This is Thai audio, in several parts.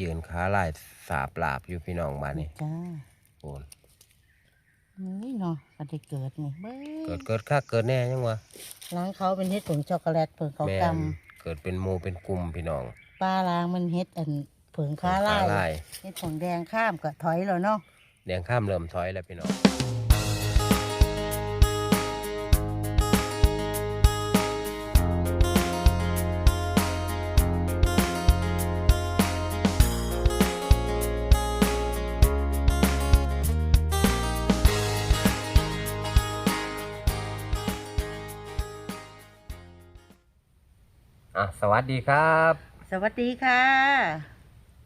ยืนขาลายสาบลาบอยู่พี่น้องบ้านนี่จ้าโอนนี่เนาะก็ได้เกิดนี่เบ้เกิดเกิดค่าเกิดแน่ยังวะล้างเขาเป็นเฮ็ดผงช็อกโกแลตเผิงเขาแม่กนเกิดเป็นหมูเป็นกลุ่มพี่น้องำปลาล้างมันเฮ็ดอันเผิงค้าลาลายยเฮ็ดผงแดงข้ามก็ถอยแล้วเนาะ แดงข้ามเริ่มถอยแล้วพี่น้อง วัสดีครับ สวัสดีค่ะ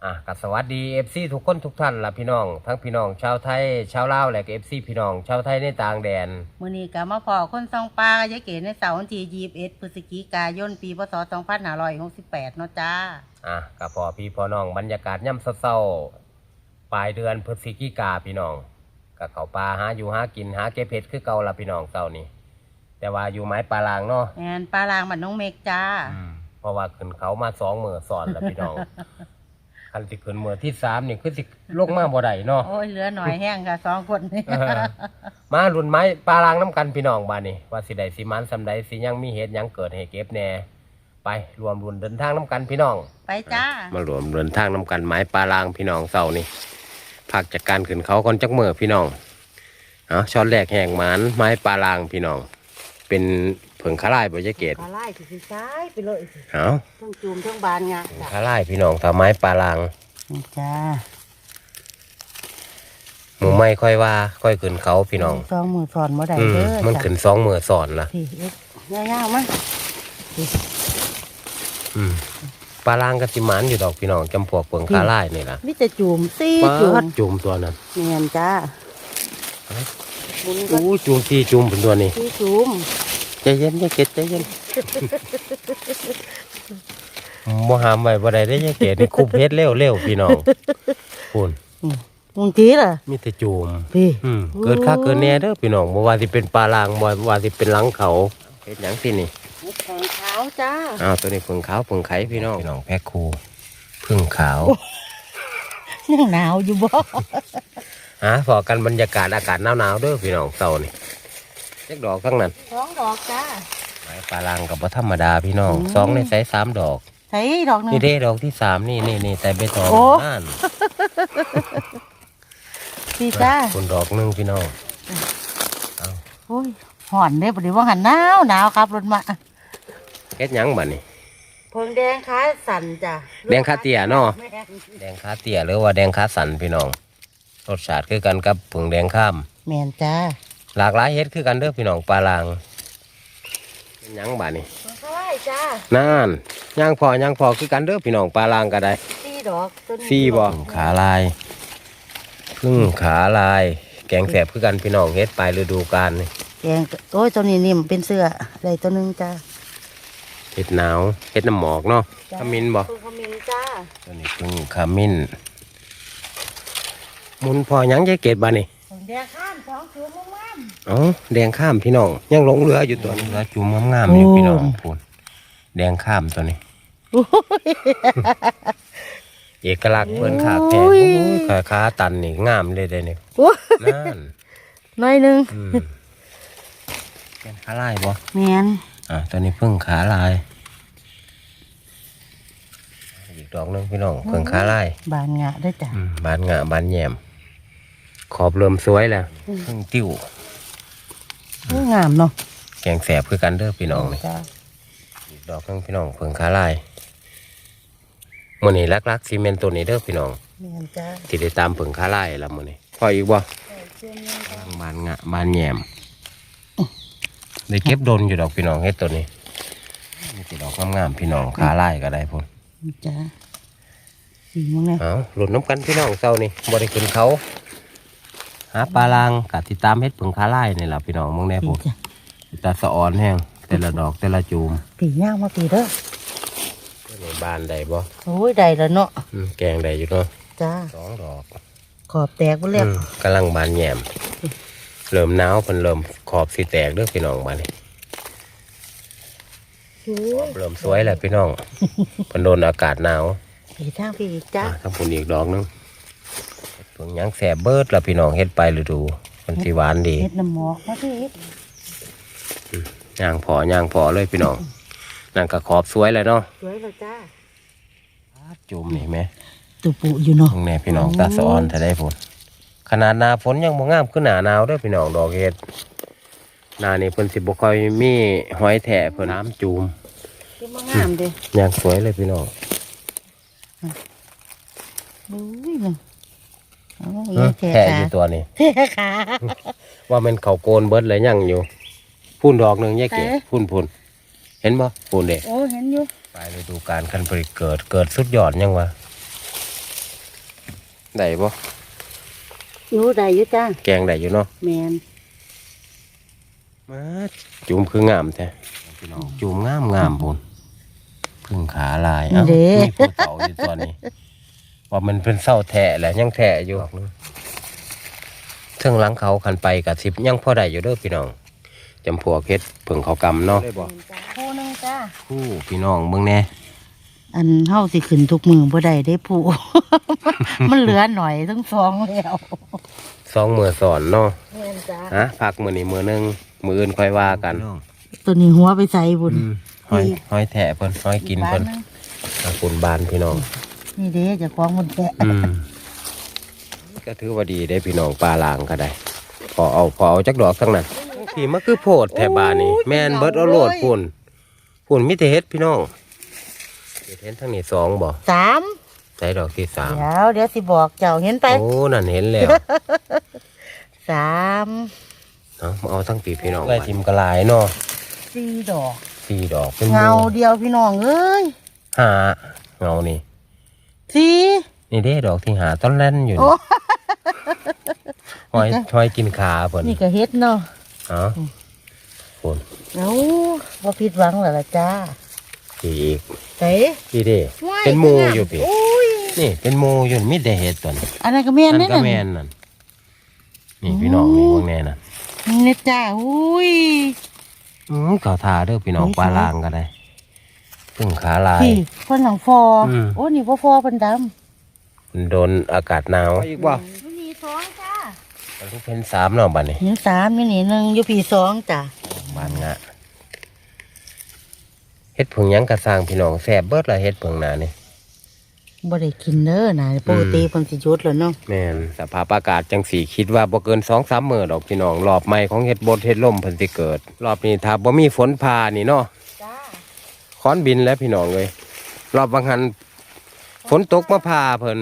อะกับสวัสดีเอฟซีทุกคนทุกท่านล่ะพี่น้อง ทั้งพี่น้องชาวไทยชาวลาวและก็เอฟซีพี่น้องชาวไทยในต่างแดน มื้อนี้ก็มาพอคนซองปลายายเก๋ในเสาร์วันที่21พฤศจิกายน ปีพศ2568เนาะจ้า อะกับพอพี่พอน้องบรรยากาศย่ำเศร้าๆปลายเดือนพฤศจิกาพี่น้องกับเขาปลาหาอยู่หากินหาเก็บเห็ดคือเก่าละพี่น้องเศร้านี้แต่ว่าอยู่ไม้ปลาลางเนาะแม่นปลาล้างมันน้องเมกจ้า เพราะว่าขึ้นเขามาสองมือสอนแล้วพี่น้อง คันสิขึ้นมือที่สามนี่คือสิลงมาบ่ได้เนาะโอ้ยเหลือหน่อยแห้งค่ะสองคนนี่เออมารุ่นไม้ปลาลางน้ำกันพี่น้องบ้านนี่ว่าสิใดสิมันสำใดสิยังมีเหตุหยังเกิดให้เก็บแหน่ไปรวมรุ่นเดินทางน้ำกันพี่น้อง ไปจ้า มารวมเดินทางน้ำกันไม้ปลาลางพี่น้องเสานี่พักจากการขึ้นเขาคนจักเมื่อพี่น้องเอาช้อนแรกแห่งหมานไม้ปลาลางพี่น้อง เป็น เผิงคาร่ายบริเกตปลาไล่สิสิซ้ายไปเลยสิเอาทั้งจูมทั้งบานงาเผิงจ้ะคาร่ายพี่น้องทำไม้ปลาลางนี่จ้าหมูไม่ค่อยว่า ค่อยขึ้นเขาพี่น้องสองมือสอนบ่ได้อืมเด้อมันจ้ะขึ้นสองมือสอนละพี่เอ็ดยาวๆมั้งอืมปลาลางกับสิหมันอยู่ดอกพี่น้องจำพวกเผิงคาร่ายนี่ล่ะมีแต่จูมซี่ปลาจูมจุ่มตัวนั้นเนียนจ้าบุญก็อู้จุ่มที่จุ่มเป็นตัวนี้ซี่จูม ใจเย็นอย่าเก็ดใจเย็นบ่หามไว้บ่ได้ได้ออย่าเก็ดนี่คุบเฮ็ดเร็วเร็วพี่น้องคุณบุญทีล่ะ มีแต่จูมพี่อืมเกิดค่าเกิดแน่เด้อพี่น้องบ่ว่าสิเป็นปลาลางบ่ว่าสิเป็นหลังเขาเฮ็ดหยังสินี่แขงขาวจ้าอ้าวตัวนี้ผึ่งขาวผึ่งไข่พี่น้องพี่น้องแพ็คคูผึ่งขาวยังหนาวอยู่บ่หาพอกันบรรยากาศอากาศหนาวๆเด้อพี่น้องเซานี่ เล็กดอกทั้งนั้นสองดอกจ้าไม้ปลาลางก็บ่ธรรมดาพี่น้องอืมสองในไซส์สามดอกใส่ดอกหนึงนี่เด้ดอกที่สามนี่นี่นี่แต่ใบตองโอ้นั่นพี่จ้าคนดอกหนึงพี่น้องโอ้ยห่อนเด้บ่ได้ว่าหันหนาวหนาวครับรถมาเฮ็ดหยังบัดนี้เพิงแดงขาสั่นจ้ะแดงขาเตี้ยเนาะแม่นแดงขาเตี้ยหรือว่าแดงขาสันพี่น้องรสชาติคือกันกับผึ่งแดงข้ามแม่นจ้า หลากหลายเฮ็ดคือกันเด้อพี่น้องปลาลางเป็นหยังบัดนี้เพิงเขาไล่จ้านั่นย่างพอย่างพอคือกันเด้อพี่น้องปลาลางก็ได้สี่ดอกต้นซี่บ่ขาลายพึ่งขาลาย แกงแสบคือกันพี่น้องเฮ็ดปลายฤดูกาลนี่แกงโอ้ยตัวนี้นิ่มเป็นเสื้อได้ตัวหนึงจ้าเฮ็ดหนาวเฮ็ดน้ำหมอกเนาะจ้าขมิ้นบ่เพิงขมิ้นจ้าตัวนี้พึ่งขมิ้นหมุนพอหยังจะเกตบ่นี่เพิง แดงข้ามสองจูมงามอ๋อแดงข้ามพี่น้องยังหลงเรืออยู่ตัวนี้เรือจุ่มงามๆอยู่โอ้พี่น้องพูนแดงข้ามตัวนี้ๆโอ้ยเอกลักษณ์เพิ่นขาแพงโอ้ยโอ้ย ขาขาตันนี่งามเลยเด้นี่โอ้ยนั่นหน้อยหนึงอืมเป็นขาลายบ่แม่นอะตัวนี้เพิ่งขาลายอีกดอกหนึงพี่น้องเพิ่งขาลายบานงะได้จ้ะอืมบานงะบานแยม ขอบเริ่มสวยแล้วเพิ่งติ้วโอ้ยงามเนาะแกงแสบคือกันเด้อพี่น้องนี่จ้าอีกดอกหนึงพี่น้องเพิ่งขาลายมื้อนี้ลักๆซีเมนต์ตัวนี้เด้อพี่น้องแม่นจ้าที่ได้ตามเพิ่งขาลายแล้วมื้อนี้พออีกบ่บานงะบานแยมได้เก็บโดนอยู่ดอกพี่น้องเฮ็ดตัวนี้มีแต่ดอกงามๆพี่น้องขาลายก็ได้พุ่นจ้าสีมึงเนี่ยเอาหลุดน้ำกันพี่น้องเศร้านี่บริขึ้นเขา หาปลาลางกัดติดตามเฮ็ดผึ่งคาไล่นี่แหละพี่น้องมึงแน่ปีผมจ้ะตาสะออนแห้งแต่ละดอกแต่ละจูมปีย่างมาปีเด้อในบ้านใดบ่โอ้ยได้แล้วเนาะอืมแกงใดอยู่เนาะจ้าสองดอกขอบแตกหมดแล้วอืมกำลังบานแยมเริ่มหนาวเพิ่นเริ่มขอบสิแตกเด้อพี่น้องบ้านนี้โอ้ยเริ่มสวยแล้วพี่น้องเพิ่นโดนอากาศหนาวอีกทางพี่อีกจ้าอะทำผลอีกดอกหนึง เฮ็ดเพิ่งหยังแสบเบิดละพี่น้องเฮ็ดไปฤดูมันสิหวานดีเฮ็ดน้ำหมอกมาพี่เฮ็ดย่างพอย่างพอเลยพี่น้องนั่นก็ขอบสวยเลยเนาะสวยแล้วจ้าจุ่มนี่แหมตุปุอยู่เนาะตรงนี้พี่น้องตาสะออนถ้าได้ฝนขนาดหนาฝนยังบ่งามขึ้นหนาหนาวเด้อพี่น้องดอกเฮ็ดหนานี่เพิ่นสิบ่ค่อยมีหอยแถะเพิ่นน้ำจูมคือมางามเด้ย่างสวยเลยพี่น้องอุ้ยมัน โอ้เอ้ยอแท้แถะขาอยู่ตัวนี้ แท้ขาว่ามันเขาโกนเบิดเลยยังอยู่ พุ่นดอกหนึงแยกเก๋ไหน พุ่นพุ่นเห็นบ่พุ่นเด้โอ้เห็นอยู่ไปฤดูกาลคันผลิตเกิดเกิดสุดยอดยังวะได้บ่อยู่ได้อยู่จ้าแกงได้อยู่เนาะแมนมาจุ่มคืองามแท้พี่น้องจุ่มงามงามพุ่นพึ่งขาลายเอ้ามีภูเขาอยู่ตัวนี้ ว่ามันเป็นเศร้าแทะแหละยังแทะอยู่เทิงหลังเขาคันไปกับสิบยังพอได้อยู่เด้อพี่น้องจำพวกเฮ็ดเพิ่งเขากำเนาะผู้หนึงจ้าคู่พี่น้องเบิ่งแน่อันเฮาสิขึ้นทุกมือบ่ได้ได้ผู้ มันเหลือหน่อยทั้งสองแล้วสองมือสอนเนาะแม่นจ้าฮะพักมือนี้มือหนึงมืออื่นค่อยว่ากัน ตัวนี้หัวไปใส่บุญอืมหอยหอยแทะเพิ่นหอยกินเพิ่นบ้าหงอาคุณบานพี่น้อง นี่เด้เจะคล้าของมันแกะอืมก็ถือว่าดีได้พี่น้องปลาลางก็ได้ พอเอาพอเอาจักดอกทั้งนั้นพี่มันคือโพดแถบบานนี่แม่นเบิดเอาโลดปุ่นปุ่นมิเตเฮ็ดพี่น้องเฮ็ดเห็นทั้งนี้สองบ่สามใส่ดอกที่สามเดี๋ยวเดี๋ยวสิบอกเจ้าเห็นไปโอ้นั่นเห็นแล้วสามเนาะมาเอาทั้งปีพี่น้องไว้ทิมกระลายเนาะสี่ดอกสี่ดอกเป็นเงาเดียวพี่น้องเอ้ยห้าเงานี่ สี่นี่เด้ดอกที่หาต้นแล่นอยู่โอ้หอยหอยกินขาเพิ่นนี่ก็เฮ็ดเนาะเอ้าปุ่นเอ้าบ่ผิดหวังแล้วล่ะจ้าพี่อีกเต๋พี่เด้เป็นหมูอยู่พี่โอ้ยนี่เป็นหมูอยู่มิแต่เฮ็ดตัวนี้อันนั้นก็แม่นอันนี่ก็น่ะแม่นนั่นนี่พี่น้องนี่พวกแน่น่ะนี่จ้าอุ้ยอืมเขาทาเด้อพี่น้องเฮ้ยปลาลางก็ได้ พึ่งขาลาย พี่เพิ่นหลังฟออม โอ้นี่บ่ฟอเพิ่นดำมันโดนอากาศหนาวอีกบ่มีสองจ้ามันทุกเป็นสามเนาะบัดนี้นี่สามนี่นี่หนึ่งอยู่พี่สองจ้าบานงะเฮ็ดผึ่งหยังกระสร้างพี่น้องแซ่บเบิดละเฮ็ดผึ่งหนานี่ บ่ได้กินเด้อนะปกติเพิ่นสิหยุดแล้วเนาะแม่นสภาพอากาศจังสีคิดว่าบ่เกินสองสามมื้อดอกพี่น้องรอบใหม่ของเฮ็ดบดเฮ็ดล่มเพิ่นสิเกิด รอบนี้ถ้าบ่มีฝนพานี่เนาะจ้า คอนบินแล้วพี่น้องเลยรอบบางหันฝนตกมาพาเพิ่น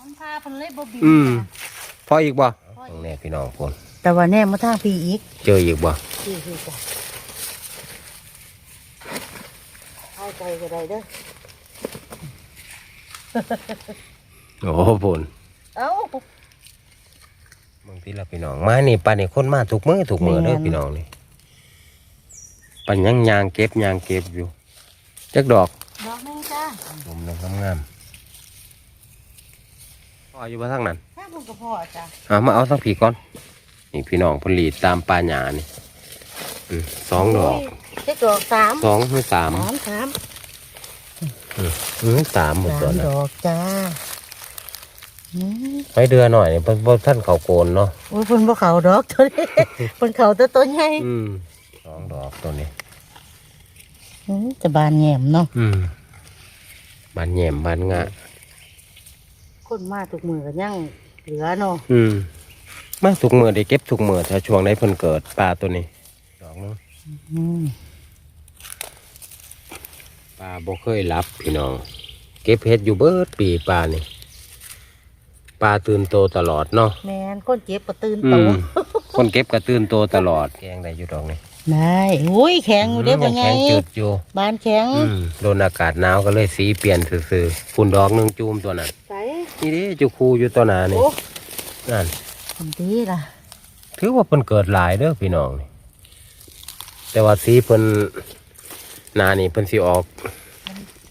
มันพาเพิ่นเลยบ่บินอืมจ้ะพออีกบ่ตรงนี้พี่น้องฝนแต่ว่าแน่มาทางพี่อีกเจออีกบ่พี่พี่จ้ะเอาใจก็ได้เด้อโอ้ฝนเอ้าบางทีละพี่น้องมานี่ปานนี่คนมาถูกมือถูกมือเด้อแม่นพี่น้องนี่ปันยังยางเก็บยางเก็บอยู่ จักดอกดอกหนึงจ้าผมน้องงามๆพ่ออยู่บ่ทางนั้นถ้าคุณกับพ่อจ้ะเอามาเอาทั้งผีก่อน นี่พี่น้องเพนหลีดตามป่าหญ้านี่อืมสองดอกเจ็ดดอกสามสองหรือสามสามสามอืมสามหมดสาตัวมนะดอกจ้าอืมไว้เดือหน่อยนี่เพิ่นบ่ท่านเขาโกนเนาะโอ้ยเพิ่นบ่เขาดอกตัวนี้ เพิ่นเขาตัวตัวใหญ่อืมสองดอกตัวนี้ อืมจะบานแหยมเนาะอืมบานแหยมบานงะ คนมาทุกมือกันยังเหลือเนาะอืม มาทุกมือได้เก็บทุกมือถ้าช่วงไหนเพิ่นเกิดปลาตัวนี้ดอกเนาะอืมปลาบ่เคยรับพี่น้อง เก็บเห็ดอยู่เบิดปีปลานี่ปลาตื่นโตตลอดเนาะแมนคนเจ็บก็ตื่นอืโตมคนเก็บก็ตื่นโตตลอด แกงได้อยู่ดอกนี่ ได้อุ้ยแข็งอยู่เด้อบ่ยังไงแข็งจืดอยู่บานแข็งอืมโดนอากาศหนาวก็เลยสีเปลี่ยนซื่อๆฝุ่นดอกหนึงจูมตัวนั้นใส่นี่เดิจูคูอยู่ตัวหนานี่โอ้นั่นทำดีล่ะถือว่าเพิ่นเกิดหลายเด้อพี่น้องนี่แต่ว่าสีเพิ่นหนานี่เพิ่นสิออก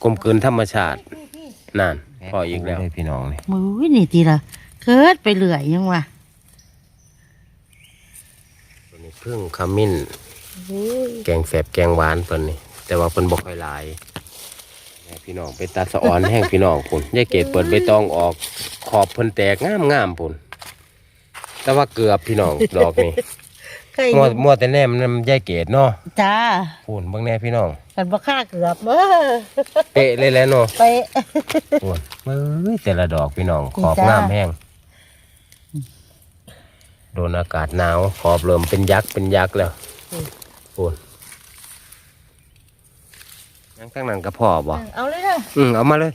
กลมกลืนธรรมชาตินั่นพออีกแล้วพี่น้องนี่มือนี่ตีละเกิดไปเรื่อยยังวะตัวนี้เพิ่งขมิ้นอุ้ย แกงแสบแกงหวานเพิ่นนี่แต่ว่าเพิ่นบ่ค่อยหลายในให้พี่น้องไปตาสะออนแห้งพี่น้องพุ่นยายเกดเปิดใบตองออกขอบเพิ่นแตกงามงามๆพุ่นแต่ว่าเกือบพี่น้องดอกนี่ใครมัวมัวแต่แนมนำยายเกดเนาะจ้าพุ่นเบิ่งแน่พี่น้องกันบ่ค่าเกือบเบ้อเป๊ะเลยแหล้วเนาะไปพุ่นเอ้ยแต่ละดอกพี่น้องดีขอบจ้างามแห้งโดนอากาศหนาวขอบเริ่มเป็นยักษ์เป็นยักษ์แล้ว พุ่นยังตั้งนั้นก็พอบ่เอาเลยเด้ออืมเอามาเลย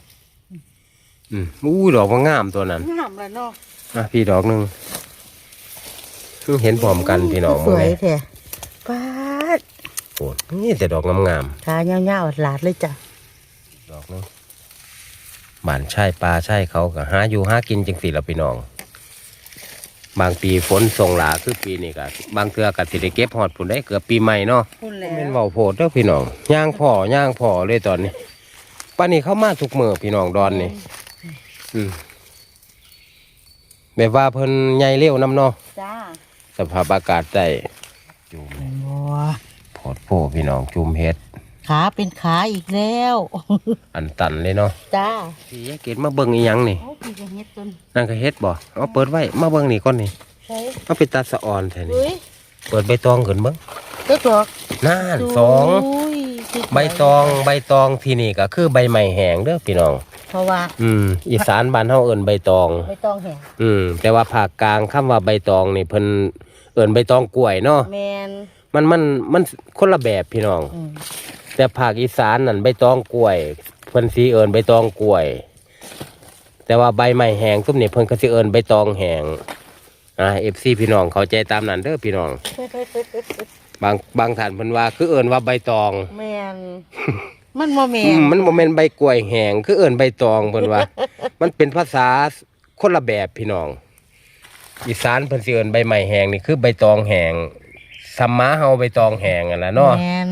อืมอู้ดอกมันงามตัวนั้นงามแล้วเนาะอะพี่ดอกหนึ่งเห็นพร้อมกันพี่น้องสมื้อวยนี้แท้ปาดโอ้นี่แต่ดอกงามขายาวๆหลาดเลยจ้ะๆดอกหนึงบ้านใช่ปลาใช่เขาก็หาอยู่หากินจังสิละพี่น้อง บางปีฝนส่งหลาคือปีนี้ก็บางเทื่อก็สิได้เก็บฮอดผุนได้เกือบปีใหม่เนาะพูดแล้เป็นวเว้าโพดเด้อพี่น้องย่างพ่อย่างพ่อเลยตอนนี้ป้านนี้เข้ามาทุกมื้อพี่น้องดอนนี่อืมแบบว่าเพิ่นใหญ่เร็วนํเนาะจ้าสภาพอากาศได้จุ่มบัวโพดโพพี่น้องจุ่มเฮ็ด ขาเป็นขาอีกแล้ว อันตันเลยเนาะจ้าพี่ยายเกดมาเบิ่งอีหยังนี่โอ้พี่จะเฮ็ดต้นนั่นก็เฮ็ดบ่เอาเปิดไว้มาเบิ่งนี่ก่อนนี่ใช่เอาไปตัดสะออนแท้นี่เฮ้ยเปิดใบตองขึ้นเบิ่งก็ตัวนั่นสองยสุดใบตองใบตองที่นี่ก็คือใบไม้แห้งเด้อพี่น้อง เพราะว่าอืมอีสานบ้านเฮาเอิ้นใบตอง ไม่ต้องแห้งอืมแต่ว่าภาคกลางคำว่าใบตองนี่เพิ่นเอิ้นใบตองกล้วยเนาะแมนมันมันมันคนละแบบพี่น้อง อืม แต่ภาคอีสานนั่นใบตองกล้วยเพิ่นสิเอิ้นใบตองกล้วย แต่ว่าใบไม้แห้งตุ้มนี่เพิ่นก็สิเอิ้นใบตองแห้งอ่า FC พี่น้องเข้าใจตามนั้นเด้อพี่น้อง บางบางท่านเพิ่นว่าคือเอิ้นว่าใบตองแมนมันโมแมอืนมมันบ่แม่นใบกล้วยแห้งคือเอิ้นใบตองเพิ่นว่า มันเป็นภาษาคนละแบบพี่น้อง อีสานเพิ่นสิเอิ้นใบไม้แห้งนี่คือใบตองแห้งสัมมาเฮาใบตองแห้งนั่นล่ะเนาะแมน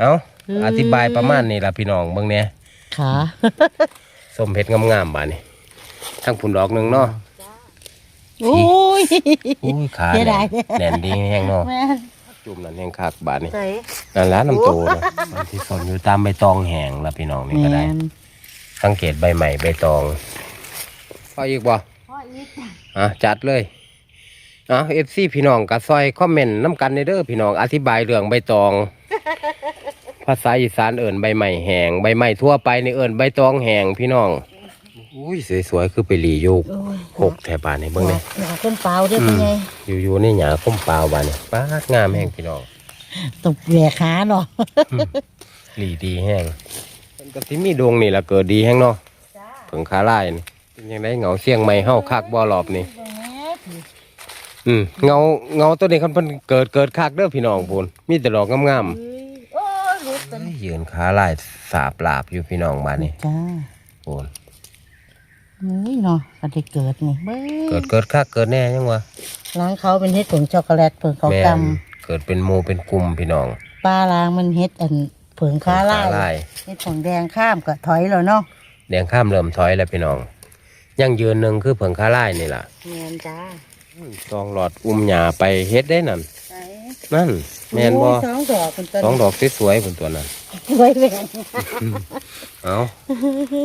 เอ้า อืมอธิบายประมาณนี้ล่ะพี่น้องเบิ่งแหน่ขาส้มเผ็ดงามๆบาดนี้ทั้งผุนดอกหนึงเนาะโอ้ยอุ้ยขาเสียแน่ดายนแน่นดีแห้งเนาะแมนจุ่มนั่นแห้งคักบาดนี้ใส่นั่นล่ะน้ำโตนะมันที่สนอยู่ตามใบตองแห้งล่ะพี่น้องนี่แมก็ได้นสังเกตใบใหม่ใบตองพออีกบ่พ่ออีกอะจัดเลยเอาเอฟซีพี่น้องกับซอยคอมเมนต์น้ำกันในเด้อพี่น้องอธิบายเรื่องใบตอง ภาษาอีสานเอิ่นใบใหม่แหงใบใหม่ทั่วไปในเอิ่นใบตองแหงพี่น้องอุ้ยสวยๆคือไปหลีโยกโอ้ยหกแถวบ้านนี่เบิ่งนี่หนาคนเปล่าได้เป็นไงอยู่ๆนี่หยาคุ้มเปล่าบ้านนี่ป้าดงามแห้งพี่น้องตกแหวกขาเนาะหลีดีแห้งมันก็สิมีดวงนี่ละเกิดดีแห้งเนาะเผิงคาไล่นี่เป็นยังไงเหงาเสียงใหม่เฮาคักบ่รอบนี่อืมเงาเงาตัวนี้คันเพิ่นเกิดเกิดคักเด้อพี่น้องพูนมีแต่ดอกงามๆโอ้ยรุดกั นยืนขาลายสาบลาบอยู่พี่น้องบ้านนี่จ้าโอ้ยนี่เนาะก็ได้เกิดนี่เบ้เกิดเกิดคักเกิดแน่ยังวะล้างเขาเป็นเฮ็ดผงช็อกโกแลตเผิงเขาแม่กนเกิดเป็นหมูเป็นกลุ่มพี่น้องำปลาล้างมันเฮ็ดอันเผิงค้าไล่ลายเฮ็ดผงแดงข้ามก็ถอยแล้วเนาะแดงข้ามเริ่มถอยแล้วพี่น้องยังยืนหนึ่งคือเผิงขาลายนี่ล่ะแม่นจ้าตองหลอดอุ้มหยาไปเฮ็ดได้นั่นไห นนั่นแม่นบ่โอ้ยสองดอกเป็นต้นสองดอกสวยๆเป็นตัวนั้นสวยแหวงเอ้า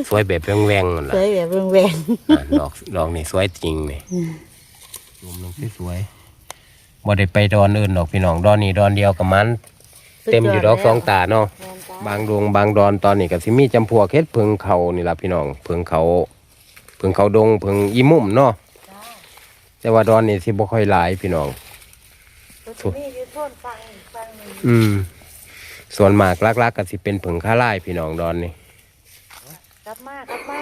สวยแบบแหวงๆนั่นสล่ะวยแบบแหวงอะดอกดอกนี่สวยจริงนี่รวมหนึงสวยๆบ่ได้ไปดอนอื่นดอกพี่น้องดอนนี้ดอนเดียวกับมัน เต็มอยู่ดอกสองตาเนาะแม่นจ้าบางดวงบางดอนตอนนี้ก็สิมีจำพวกเฮ็ดเพิงเขานี่ล่ะพี่น้องเพิงเขาเพิงเขาดงเพิงอีมุ่มเนาะจ้าแต่ว่าดอนนี่สิบ่ค่อยหลายพี่น้อง ตัวนี้อยู่โทนฟังฟังหนึ่งอืม ส่วนมากลักๆก็สิเป็นเพิงข้าลายพี่น้องดอนนี่กลับมากลับมา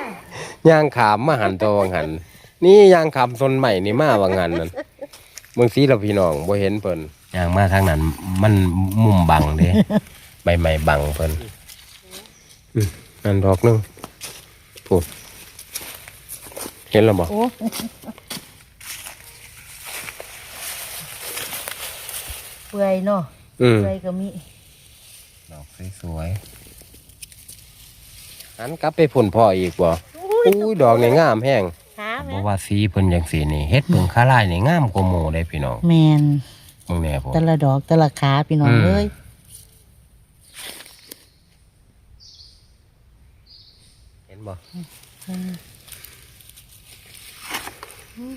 ย่างขามมาหันตัววังหัน นี่ย่างขามซนใหม่นี่มาวังหันนั่นเมืองซีเราพี่น้องบ่เห็นเพิ่นย่างมาทางนั้น มันมุมบังเด้ ใบไม้บังเพิ่นอืมนั่นดอกหนึงพูดเห็นแล้วบ่โอ้ เปื่อยเนาะอืมเปื่อยก็มีดอกสวยๆหันกลับไปพุ่นพ่ออีกบ่อุ้ยดอกนี่งามแห้งขาบแม่อกว่าสีเพิ่นจังสีนี่เฮ็ดเบิ่งคาลายนี่งามกว่าหมู่ได้พี่น้องแมนมึงแน่พ่อ แต่ละดอกแต่ละขาพี่น้องอืม เอ้ยบ่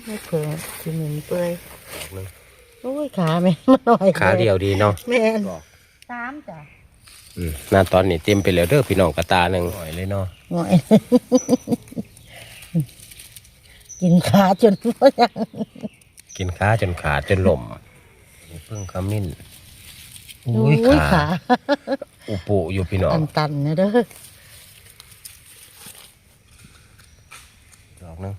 ไม่เผื่อกินเหมือนเปื่อยดอกหนึง โอ้ยขาแม่นมาหน่อยขาเดียวดีเนาะแม่นบอกสามจ้ะอืมหน้าตอนนี้เต็มไปแล้วเด้อพี่น้องกระตาหนึ่งหน่อยเลยเนาะหน่อย กินขาจนว่ายังกินขาจนขาดจนหล่มนี่เพิ่งขมิ้นโอ้อุ้ยยขาขาอุปุอยู่พี่น้องตันๆนะเด้อ ดอกหนึง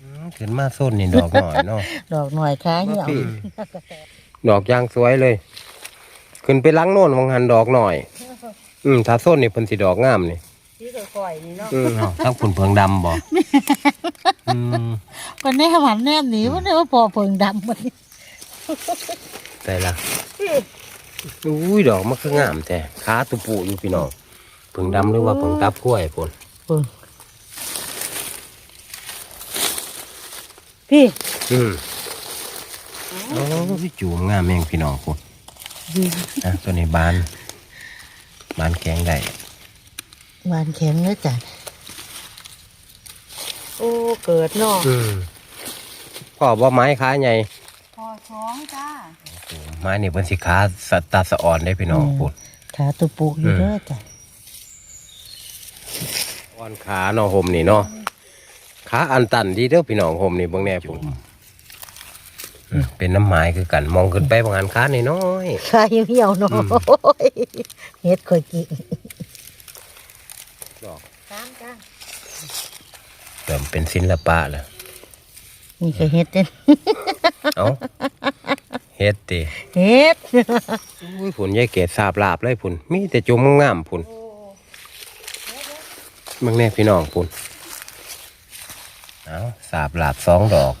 อืม ขึ้นมาส้นนี่ดอกหน่อยเนาะ ดอกหน่อยขาเหี่ยวพี่ดอกยางสวยเลย ขึ้นไปล้างโน่นวังหันดอกหน่อย อืมถ้าส้นนี่เพิ่นสิดอกงามนี่ที่ก่อยนี่เนาะอืมทั้งผุนเพิงดำบ่อืมวันนี้หันแนมหนีวันนี้ว่าพอเพิงดำมันแต่ละอุ้ยดอกมันคืองามแต่ขาตุปูอยู่พี่น้องเพิงดำหรือว่าเพิงตับกล้วยพุ่น พี่อืมโอ้ยจูงงามแม่งพี่น้องพุ่นนะตัวนี้บานบานแกงได้หวานแข็งเลยจ้ะโอ้เกิดเนาะอืมพ่อว่าไม้ขาใหญ่พอสองจ้าไม้นี่เป็นสิขาสตตาสะอ่อนได้พี่น้องพุ่นขาตุปุอยู่อืม เด้อจ้ะ อ่อนขาเนาะห่มนี่เนาะ ขาอันตันดีเด้อพี่น้องห่มนี่เบางแน่พุ่นอืมเป็นน้ำไม้คือกันมองขึ้นไปบางอันขาน้อยขาเหี่ยวๆเนาะอืมโอ้ยเฮ็ดค่อยกินๆดอกสามจ้าเติมเป็นศิลปะแหละนี่ก็เฮ็ดเด้อเอ้าเฮ็ดติเฮ็ดอุ้ยผุนยายเกศสาบลาบเลยผุนมีแต่จุ่มงามๆผุนเบางแน่พี่น้องผุน เอาสาบลาบสองดอก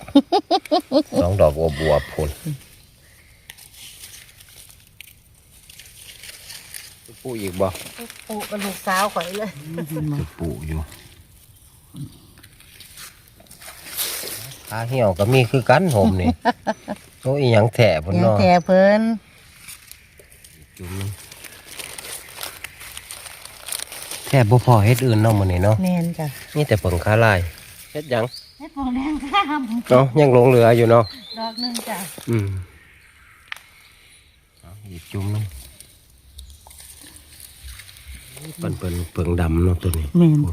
สองดอกอบวบๆผุนปูอีกบ่ปุกับลูกสาวข่อยเลยปูอยู่ขาเหี่ยวก็มีคือกันผมนี่โอ้ยหยังแถะพุ่นยังเนาะแท่เพิ่นจุ่มแทบบ่พอเฮ็ดอื่นเนาะมื้อนี้เนาะแม่นจ้ะนี่แต่เปิงคาลายเฮ็ดหยัง เฮ็ดโปงแดงข้ามเนาะยังหลงเหลืออยู่เนาะดอกหนึงจ้ะอืมเอาหยิบจุ่มนึงเปิ้นเปิ้นเปิงดำเนาะตัวนี้แม่น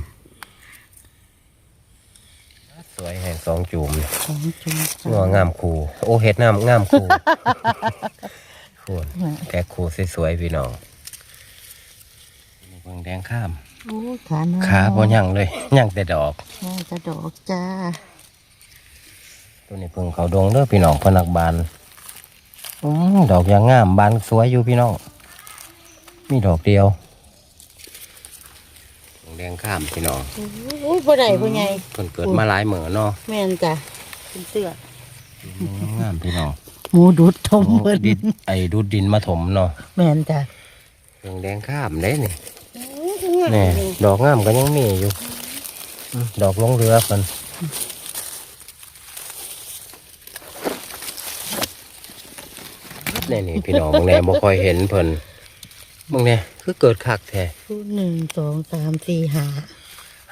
สวยแห่งสองจุ่มนี่ของจุงงัวงามคูโอ้เฮ็ดน้ำงามคูควรแกะคูสวยๆพี่น้องเปิงแดงข้ามโอ้ยขาหน้ขาบ่ยังเลยยังแต่ดอกน่าจะดอกจ้า ตัวนี้เพิ่งเขาดงเด้อพี่น้องพนักบานอืมดอกยางงามบานสวยอยู่พี่น้อง มีดอกเดียวแดงข้ามพี่น้องโอ้ยบ่ได้บ่ใหญ่เพิ่นเกิดมาหลายเหมือเนาะแม่นจ้ะเป็นเสื้องามพี่น้องหมูดุดทมเบิดดินไอ้ดูดดินมาถมเนาะแม่นจ้ะเพิ่งแดงข้ามได้นี่นี่ดอกงามก็ยังมีอยู่อืมดอกลงเรือเพิ่น นี่นี่พี่น้องบางแน่บ่ค่อยเห็นเพิ่นบางแน่คือเกิดคักแท้หนึ่งสองสามสี่ห้า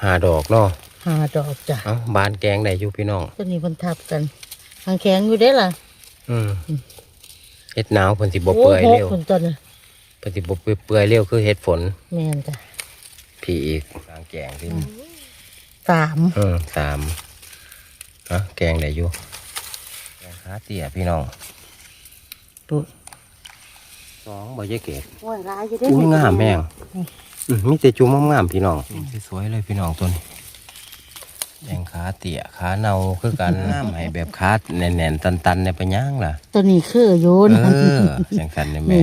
หาดอกเนาะห้าดอกจ้ะเอ้าบานแกงได้อยู่พี่น้องตัวนี้มันทับกันทางแข็งอยู่ได้ล่ะ อืมเฮ็ดหนาวเพิ่นสิบ่เปื่อยเร็วโโหคนตัวน่ะเพิ่นสิบ่เปื่อยเร็วคือเฮ็ดฝนแม่นจ้ะพี่อีกกลางแกงสิสามอืมสามเอะแกงได้อยู่แกงขาเตี้ยพี่น้อง ปุ๊สองบ่ยายเกดโอ้ยลายอยู่ได้อุ้ยงามแม่งอืมมีแต่จุ่มงามๆพี่น้องสวยๆเลยพี่น้องตัวนี้แกงขาเตี้ยขาเนาคือกันงามให้แบบขาแน่นๆตันๆเนี่ยไปย่างล่ะ ตัวนี้คือโยนเออจังสันเนี่ยแม่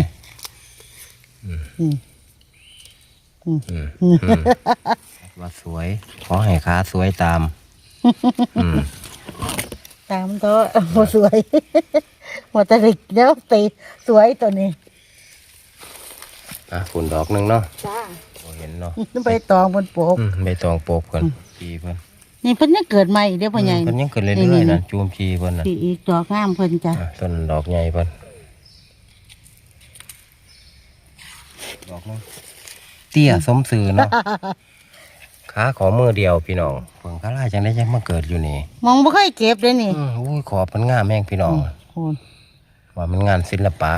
อืมอืมอืมว่าสวย ขอให้ขาสวยตามอืม ตามตัวบ่สวยหมดแต่เด็กแล้วตีสวยตัวนี้อะฝุ่นดอกหนึ่งเนาะจ้าบ่เห็นเนาะใบตองบนโปก อืมใบตองโปกเพิ่นจีเพิ่นนี่เพิ่นยังเกิดใหม่อีกเด้อพ่อใหญ่เพิ่นยังเกิดเรื่นี่อยๆนี่นะจูมจีเพิ่นน่ะปีอีกดอกงามเพิ่นจ้ะ อะต้นดอกใหญ่เพิ่นดอกหนึงเตี้ยสมซื่อเนาะ ขาขอมือเดียวพี่น้องเพิ่งขาลายจังได้ยังมาเกิดอยู่นี่มองบ่เคยเก็บเลยนี่อืออุ้ยขอบมันงามแม่งพี่น้อง คุณว่ามันงานศิลปะ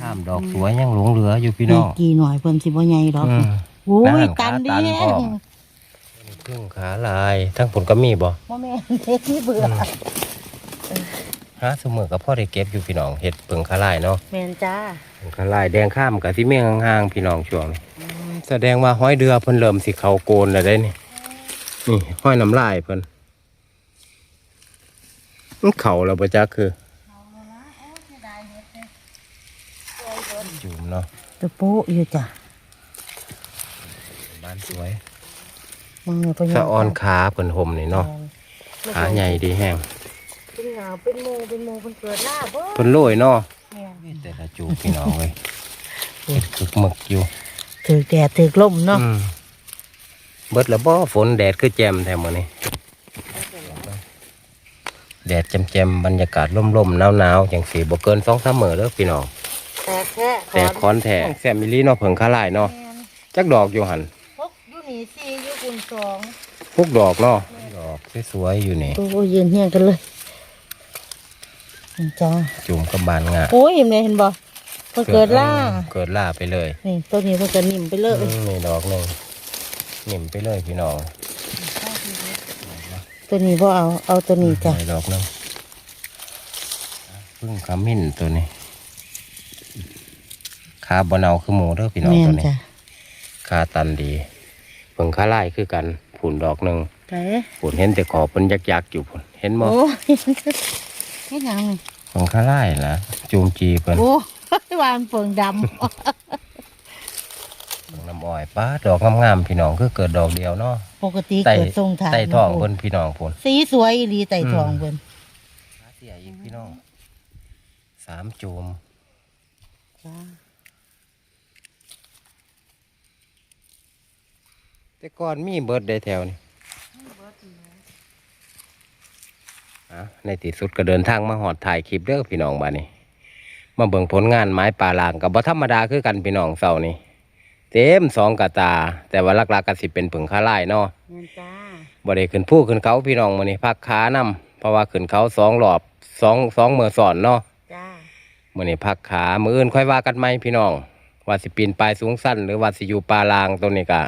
ข้ามดอกสวยยังหลงเหลืออยู่พี่น้อง กี่หน่อยเพิ่นสิบ่ใหญ่ดอกอืมโอ้นั่ยนตันขาดีตันแฮพร้อมงพึ่งขาลายทั้งผลก็มีบ่บ่แม่นเฮ็ดที่เบื่อฮะเสมอกับพ่อได้เก็บอยู่พี่น้องเห็ดเพิ่งขาลายเนาะแม่นจ้าเพิ่งขาลายแดงข้ามกับที่เมี่ยงห่างๆพี่น้องช่วงนี้ แสดงว่าห้อยเดือเพิ่นเริ่มสิเขาโกนแล้วได้นี่นี่ห้อยน้ำลายเพิ่นมันเข่าแล้วปะจ๊ะคือจุ่มเนาะตะโป๊ะอยู่จ้ะบ้านสวยมึงเนี่ยพ่สะออนขาเพิ่นห่มนี่เนาะขาใหญ่ดีแห้งเป็นหนาวเป็นโมเป็นโมเพิ่นเกิดล่าบ่เพิ่นโรยเนาะแม่นแต่ละจูบพี่น้องเลยเห็ดคึกหมึกอยู่ ถือแดดถือลมเนาะอืมเบิดแล้วบ่ฝนแดดคือแจ่มแท้มื้อนี้แดดแจ่มๆบรรยากาศร่มๆหนาวๆจังสีบ่เกิน2-3มื้อเด้อพี่น้อง แต่แค่แต่คอนแท้แซมมิลีเนาะเพิ่งคาลายเนาะแม่นจักดอกอยู่หั่นพกอยู่นี่สี่อยู่คุณสองพวกดอกเนาะดอกสวยๆอยู่นี่ โอ้ยยืนเฮียงกันเลยนี่จ้าจุ่มกับบานงะโอ้ยเห็นไหมเห็นบ่ เพิ่นเกิดล่า เกิดล่าไปเลยนี่ตัวนี้เพิ่นก็นิ่มไปเลยอืมนี่ดอกหนึงนิ่มไปเลยพี่น้องตัวนี้บ่เอาเอาตัวนี้จ้ะได้ดอกหนึงพึ่งขมิ้นตัวนี้ขาบนเอาคือหมูเด้อพี่น้องแม่ตัวนนี้จ้ะขาตันดีเพิ่งขาไล่คือกันผุนดอกหนึ่งไปผุนเห็นแต่ขอบเพิ่นยักยักๆอยู่ผุนเห็นบ่โอ้ยเฮ็ดหยังนี่เพิ่งขาไล่ละจูมจีเพิ่นโอ้ย วานเปิงดำเพิ่งน้ำอ้อยป้าดอกงามๆพี่น้องคือเกิดดอกเดียวเนาะปกติไต่เกิดทรงทางไต่ทองเพิ่นพี่น้องพุ่น สีสวยอีหลีไต่ทองเพิ่นขาเสียอีกพี่น้องสามจูมจ้าแต่ก่อนมีเบิดได้แถวนี้อะในที่สุดก็เดินทางมาหอดถ่ายคลิปเด้อพี่น้องบ้านนี้ มาเบิ่งผลงานไม้ป่าลางกับบ่ธรรมดาคือกันพี่น้องเสานี่เต็มสองกะตา แต่ว่าลักๆก็สิเป็นผึ่งคาไล่เนาะแม่นจ้าบ่ได้ขึ้นผู้ขึ้นเขาพี่น้องมื้อนี้พักขานํเพราะว่าขึ้นเขาสองรอบสองสองมื้อสอนเนาะจ้ามื้อนี้พักขามื้ออื่นค่อยว่ากันใหม่พี่น้อง ว่าสิปีนปลายสูงสั้น หรือว่าสิอยู่ป่าลางตัวนี้ก็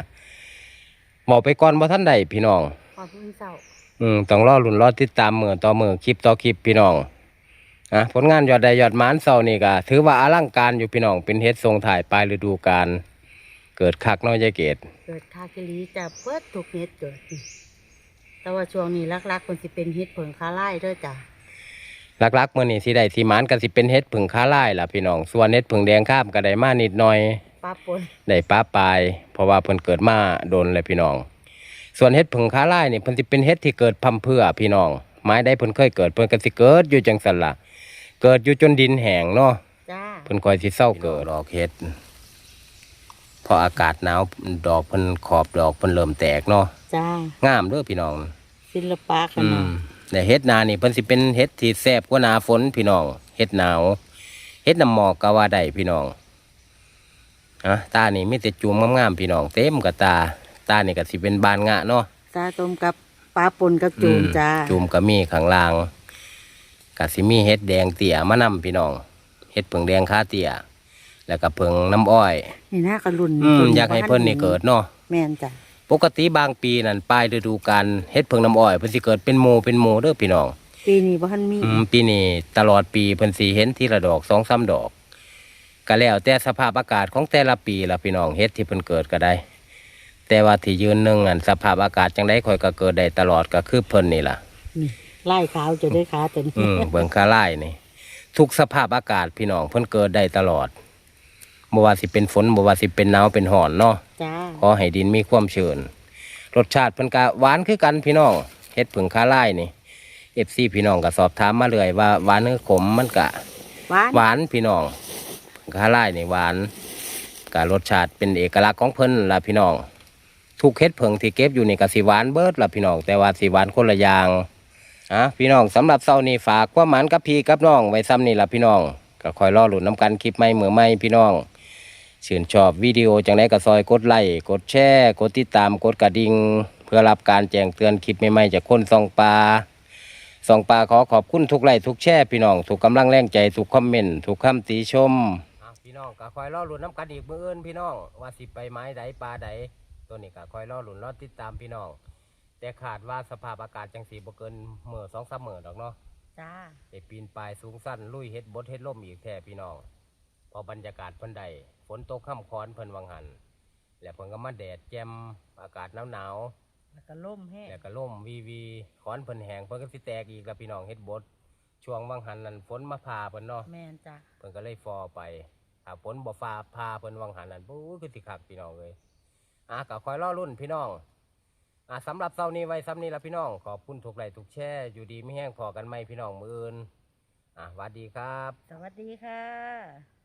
บอกไปก่อนบ่ทันได้พี่น้องขอบคุณเจ้าอืมต้องรอลุ่นรอติดตามมือต่อมือคลิปต่อคลิปพี่น้อง อะผลงานยอดใดยอดหมานเศร้านี่ก็ถือว่าอลังการอยู่พี่น้องเป็นเฮ็ดทรงถ่ายปลายฤดูกาลเกิดคักเน้อยยายเกตเกิดคาคิลีจะเปิดทุกเฮ็ดเกิดนี่แต่ว่าช่วงนี้ลักๆคนสิเป็นเฮ็ดเผิงคาไล่เด้อจ้ะลักๆมื้อนี้สิได้สิหมานก็สิเป็นเฮ็ดผึ่งค้าลายล่ะพี่น้องส่วนเฮ็ดผึ่งแดงข้ามก็ได้มานิดหน่อยป้าปนได้ป้าปลาย เพราะว่าเพิ่นเกิดมาโดนเลยพี่น้อง ส่วนเฮ็ดผึ่งค้าลายนี่เพิ่นสิเป็นเฮ็ดที่เกิดพำเพื่อพี่น้องไม้ได้เพิ่นเคยเกิดเพิ่นก็สิเกิดอยู่จังซั่นล่ะ เกิดอยู่จนดินแห้งเนาะจ้าเพิ่นคอยสิเศร้าเกิดดอกเฮ็ดพออากาศหนาวดอกเพิ่นขอบดอกเพิ่นเริ่มแตกเนาะจ้างามเด้อพี่น้อง ศิลปะขอืนาดมแต่เฮ็ดนานี่เพิ่นสิเป็นเฮ็ดที่แซ่บกว่าหนาฝนพี่น้องเฮ็ดหนาวเฮ็ดน้ำหมอกก็ว่าได้พี่น้องอะตานี่มีแต่จูมงามๆพี่น้องเต็มกับตา ตานี่ก็สิเป็นบานงะเนาะตาต้มกับปลาปนกับจูนอืมจ้าจูมก็มีข้างล่าง ก็สิมีเฮ็ดแดงเตี่ยมานำพี่น้องเฮ็ดเผิงแดงคาเตี่ยแล้วก็เผิงน้ำอ้อยนี่น่ากระลุนอืมอยากให้เพิ่นนี่เกิดเนาะแม่นจ้ะปกติบางปีนั่นปลายฤดูกาลเฮ็ดเผิงน้ำอ้อยเพิ่นสิเกิดเป็นโมเป็นโมเด้อพี่น้อง ปีนี้บ่ทันมีอืมปีนี้ตลอดปีเพิ่นสีเห็นทีละดอกสองสามดอกก็แล้วแต่สภาพอากาศของแต่ละปีละพี่น้องเฮ็ดที่เพิ่นเกิดก็ได้ แต่ว่าที่ยืนหนึ่งอันสภาพอากาศจังได้ค่อยก็เกิดได้ตลอดก็คือเพิ่นนี่ล่ะนี่ ไล่ขาวจะได้ขาเต็มอืมเบิ่งคาไล่นี่ทุกสภาพอากาศพี่น้องเพิ่นเกิดได้ตลอดบ่ว่าสิเป็นฝนบ่ว่าสิเป็นหนาวเป็นร้อนเนาะจ้าขอให้ดินมีความชื้นรสชาติเพิ่นก็หวานคือกันพี่น้องเฮ็ดผึ่งคาไล่นี่ FC พี่น้องก็สอบถามมาเลยว่าหวานหรือขมมันก็หวานหวานพี่น้องข้าไล่นี่หวานการรสชาติเป็นเอกลักษณ์ของเพิ่นล่ะพี่น้องทุกเฮ็ดเพิงที่เก็บอยู่นี่ก็สิหวานเบิดล่ะพี่น้องแต่ว่าสิหวานคนละอย่าง อะพี่น้องสำหรับเช้านี้ฝากความหมานกับพี่กับน้องไว้ซ้ำนี่ละพี่น้องก็คอยรอหลุนน้ำกันคลิปใหม่เหมือใหม่พี่น้องชื่นชอบวิดีโอจังไดก็ซอยกดไลค์กดแชร์กดติดตามกดกระดิ่งเพื่อรับการแจ้งเตือนคลิปใหม่ๆจากคนส่องปลาส่องปลาขอขอบคุณทุกไลค์ทุกแชร์พี่น้องทุกกำลังแรงใจทุกคอมเมนต์ทุกคำติชมพี่น้องก็คอยรอหลุ้นน้ำกันอีกมือเอื่นพี่น้องว่าสิไปไม้ใดปลาใดตัวนี้ก็คอยรอหลุ้นรอติดตามพี่น้อง แต่ขาดว่าสภาพอากาศจังสีบ่เกินเมื่อสองสามเมื่อดอกเนาะจ้าได้ปีนปลายสูงสั้นลุยเฮ็ดบดเฮ็ดล่มอีกแท้พี่น้อง พอบรรยากาศเพิ่นใดฝนตกค่ำค้อนเพิ่นวังหัน แล้วเพิ่นก็มาแดดแจ่มอากาศหนาวหนาวแล้วก็ล่มแห้ๆงแล้วก็ล่มวีวีค้อนเพิ่นแห้งเพิ่นก็สิแตกอีกแล้วพี่น้องเฮ็ดบดช่วงวังหันนั่นฝนมาพาเพิ่นเนาะแม่นจ้าเพิ่นก็เลยฟอไปถ้าฝนบ่ฟ้าพาเพิ่นวังหันนั่นปู้คือสิคักพี่น้องเลยอะก็คอยรอรุ่นพี่น้อง อะสำหรับเซานี้ไว้ซ้ำนี้ละพี่น้อง ขอบคุณทุกไลค์ทุกแชร์อยู่ดีไม่แห้งพอกันไหมพี่น้องมืออื่นอะหวัสดีครับ สวัสดีค่ะ